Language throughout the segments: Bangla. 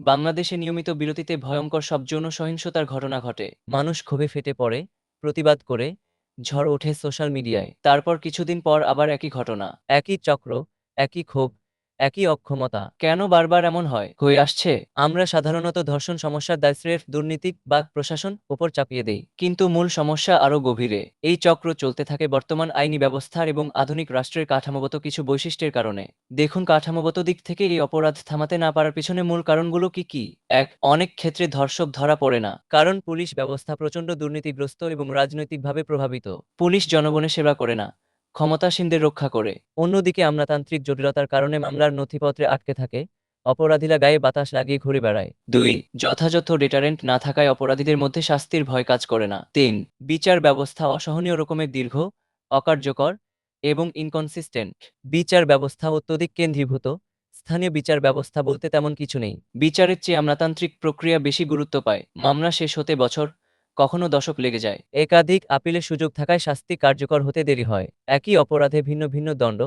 বাংলাদেশে নিয়মিত বিরতিতে ভয়ঙ্কর সব যৌন সহিংসতার ঘটনা ঘটে। মানুষ ক্ষোভে ফেটে পড়ে, প্রতিবাদ করে, ঝড় ওঠে সোশ্যাল মিডিয়ায় তারপর কিছুদিন পর আবার একই ঘটনা। একই চক্র, একই ক্ষোভ একই অক্ষমতা। কেন বারবার এমন হয়? হয়ে আসছে, আমরা সাধারণত ধর্ষণ সমস্যার দায় স্রেফ দুর্নীতি বা প্রশাসন উপর চাপিয়ে দেই। কিন্তু মূল সমস্যা আরও গভীরে। এই চক্র চলতে থাকে বর্তমান আইনি ব্যবস্থার এবং আধুনিক রাষ্ট্রের কাঠামোগত কিছু বৈশিষ্ট্যের কারণে। দেখুন, কাঠামোগত দিক থেকে এই অপরাধ থামাতে না পারার পিছনে মূল কারণগুলো কি কি? এক, অনেক ক্ষেত্রে ধর্ষক ধরা পড়ে না, কারণ পুলিশ ব্যবস্থা প্রচণ্ড দুর্নীতিগ্রস্ত এবং রাজনৈতিকভাবে প্রভাবিত। পুলিশ জনগণের সেবা করে না। ক্ষমতাসীনদের রক্ষা করে। অন্যদিকে আমলাতান্ত্রিক জটিলতার কারণে মামলার নথিপত্রে আটকে থাকে অপরাধীরা গায়ে বাতাস লাগিয়ে ঘুরে বেড়ায়। দুই, যথাযথ ডেটারেন্ট না থাকায় অপরাধীদের মধ্যে শাস্তির ভয় কাজ করে না। তিন, বিচার ব্যবস্থা অসহনীয় রকমের দীর্ঘ, অকার্যকর এবং ইনকনসিস্টেন্ট বিচার ব্যবস্থা অত্যধিক কেন্দ্রীভূত, স্থানীয় বিচার ব্যবস্থা বলতে তেমন কিছু নেই। বিচারের চেয়ে আমলাতান্ত্রিক প্রক্রিয়া বেশি গুরুত্ব পায়। মামলা শেষ হতে বছর কখনো দশক লেগে যায়। একাধিক আপিলের সুযোগ থাকায় শাস্তি কার্যকর হতে দেরি হয়। একই অপরাধে ভিন্ন ভিন্ন দণ্ড,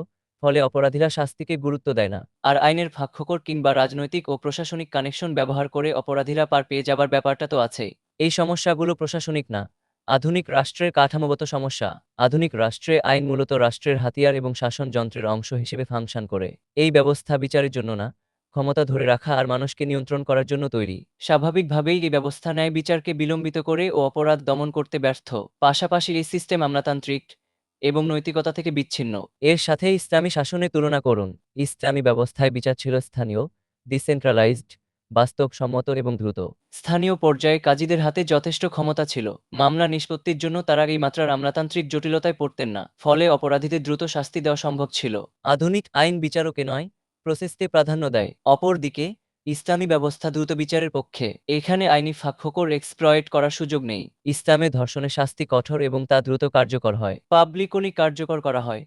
ফলে অপরাধীরা শাস্তিকে গুরুত্ব দেয় না। আর আইনের ফাঁকফোকর কিংবা রাজনৈতিক ও প্রশাসনিক কানেকশন ব্যবহার করে অপরাধীরা পার পেয়ে যাবার ব্যাপারটা তো আছেই। এই সমস্যাগুলো প্রশাসনিক না। আধুনিক রাষ্ট্রের কাঠামোগত সমস্যা। আধুনিক রাষ্ট্রে আইন মূলত রাষ্ট্রের হাতিয়ার এবং শাসন যন্ত্রের অংশ হিসেবে ফাংশন করে। এই ব্যবস্থা বিচারের জন্য না। ক্ষমতা ধরে রাখা আর মানুষকে নিয়ন্ত্রণ করার জন্য তৈরি। স্বাভাবিকভাবেই এই ব্যবস্থা ন্যায় বিচারকে বিলম্বিত করে ও অপরাধ দমন করতে ব্যর্থ। পাশাপাশি এই সিস্টেম আমলাতান্ত্রিক এবং নৈতিকতা থেকে বিচ্ছিন্ন। এর সাথে ইসলামী শাসনে তুলনা করুন। ইসলামী ব্যবস্থায় বিচার ছিল স্থানীয় ডিসেন্ট্রালাইজড বাস্তবসম্মত এবং দ্রুত। স্থানীয় পর্যায়ে কাজীদের হাতে যথেষ্ট ক্ষমতা ছিল। মামলা নিষ্পত্তির জন্য তারা এই মাত্রার আমলাতান্ত্রিক জটিলতায় পড়তেন না। ফলে অপরাধীদের দ্রুত শাস্তি দেওয়া সম্ভব ছিল। আধুনিক আইন বিচারকে নয় প্রসেসকে প্রাধান্য দেয়। অপরদিকে, ইসলামী ব্যবস্থা দ্রুত বিচারের পক্ষে। এখানে আইনি ফাঁকফোকর এক্সপ্লয়েট করার সুযোগ নেই। ইসলামে ধর্ষণের শাস্তি কঠোর এবং তা দ্রুত কার্যকর হয়। পাবলিকলি কার্যকর করা হয়।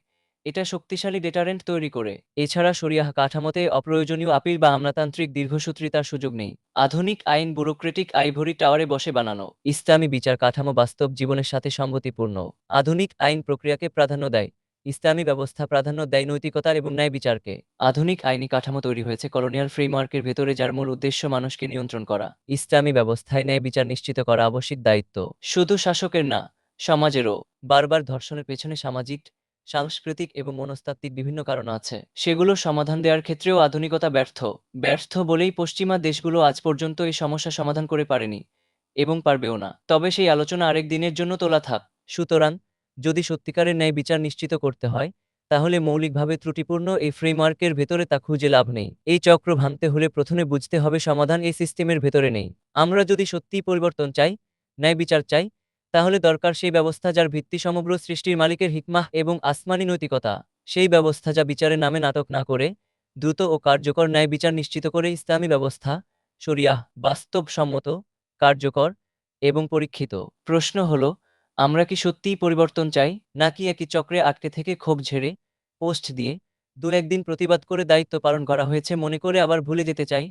এটা শক্তিশালী ডেটারেন্ট তৈরি করে। এছাড়া শরিয়াহ কাঠামোতে অপ্রয়োজনীয় আপিল বা আমলাতান্ত্রিক দীর্ঘসূত্রিতার সুযোগ নেই। আধুনিক আইন ব্যুরোক্রেটিক আইভরি টাওয়ারে বসে বানানো। ইসলামী বিচার কাঠামো বাস্তব জীবনের সাথে সঙ্গতিপূর্ণ আধুনিক আইন প্রক্রিয়াকে প্রাধান্য দেয়। ইসলামী ব্যবস্থা প্রাধান্য দেয় নৈতিকতার এবং ন্যায় বিচারকে। আধুনিক আইনি কাঠামো তৈরি হয়েছে কলোনিয়াল ফ্রেমওয়ার্কের ভেতরে, যার মূল উদ্দেশ্য মানুষকে নিয়ন্ত্রণ করা। ইসলামী ব্যবস্থায় ন্যায় বিচার নিশ্চিত করা আবশ্যিক দায়িত্ব। শুধু শাসকের না, সমাজেরও বারবার ধর্ষণের পেছনে সামাজিক, সাংস্কৃতিক এবং মনস্তাত্ত্বিক বিভিন্ন কারণ আছে। সেগুলো সমাধান দেওয়ার ক্ষেত্রেও আধুনিকতা ব্যর্থ। ব্যর্থ বলেই পশ্চিমা দেশগুলো আজ পর্যন্ত এই সমস্যা সমাধান করে পারেনি এবং পারবেও না। তবে সেই আলোচনা আরেক দিনের জন্য তোলা থাক। সুতরাং যদি সত্যিকারের ন্যায় বিচার নিশ্চিত করতে হয়, তাহলে মৌলিকভাবে ত্রুটিপূর্ণ এই ফ্রেমওয়ার্কের ভেতরে তা খুঁজে লাভ নেই। এই চক্র ভাঙতে হলে প্রথমে বুঝতে হবে সমাধান এই সিস্টেমের ভেতরে নেই। আমরা যদি সত্যিই পরিবর্তন চাই, ন্যায় বিচার চাই, তাহলে দরকার সেই ব্যবস্থা যার ভিত্তি সমগ্র সৃষ্টির মালিকের হিকমাহ এবং আসমানি নৈতিকতা। সেই ব্যবস্থা যা বিচারের নামে নাটক না করে, দ্রুত ও কার্যকর ন্যায় বিচার নিশ্চিত করে ইসলামী ব্যবস্থা, শরিয়াহ বাস্তবসম্মত, কার্যকর এবং পরীক্ষিত। প্রশ্ন হলো আমরা কি সত্যিই পরিবর্তন চাই? নাকি একই চক্রে আটকে থেকে ক্ষোভ ঝেড়ে, পোস্ট দিয়ে দু একদিন প্রতিবাদ করে দায়িত্ব পালন করা হয়েছে মনে করে আবার ভুলে যেতে চাই?